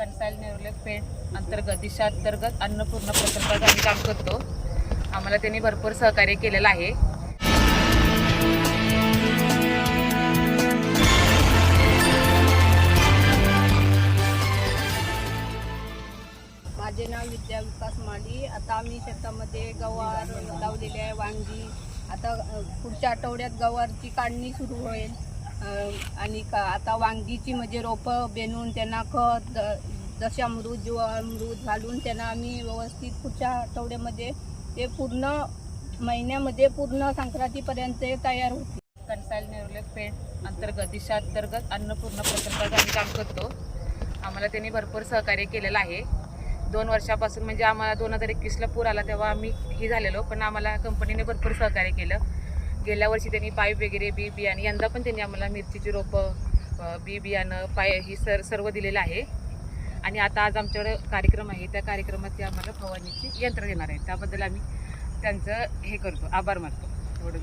कणसाल नेवले पेठ अंतर्गत दिशा अंतर्गत अन्नपूर्ण प्रकल्पात आम्ही काम करतो. आम्हाला त्यांनी भरपूर सहकार्य केलेलं आहे. माझे नाव विद्या विकास माडी आता आम्ही शेतामध्ये गवार लावलेले आहे वांगी. आता पुढच्या आठवड्यात गवारची काढणी सुरू होईल. आणि का आता वांगीची म्हणजे रोपं बेनून त्यांना खत दशामृत जीवामृत घालून त्यांना आम्ही व्यवस्थित पुढच्या आठवड्यामध्ये ते पूर्ण महिन्यामध्ये पूर्ण संक्रांतीपर्यंत ते तयार होते कणसाल नेवले पेठ अंतर्गत दिशा अंतर्गत अन्नपूर्णा प्रकल्पात आम्ही काम करतो. आम्हाला त्यांनी भरपूर सहकार्य केलेलं आहे. दोन वर्षापासून म्हणजे आम्हाला दोन हजार एकवीसला पूर आला तेव्हा आम्ही ही झालेलो पण आम्हाला कंपनीने भरपूर सहकार्य केलं. गेल्या वर्षी त्यांनी पाईप वगैरे बी बियाणे यंदा पण त्यांनी आम्हाला मिरचीची रोपं बी बियाणं पाय ही सर सर्व दिलेलं आहे. आणि आता आज आमच्याकडे कार्यक्रम आहे. त्या कार्यक्रमात ते आम्हाला फवारणीची यंत्र देणार आहे. त्याबद्दल आम्ही त्यांचं हे करतो. आभार मानतो. एवढं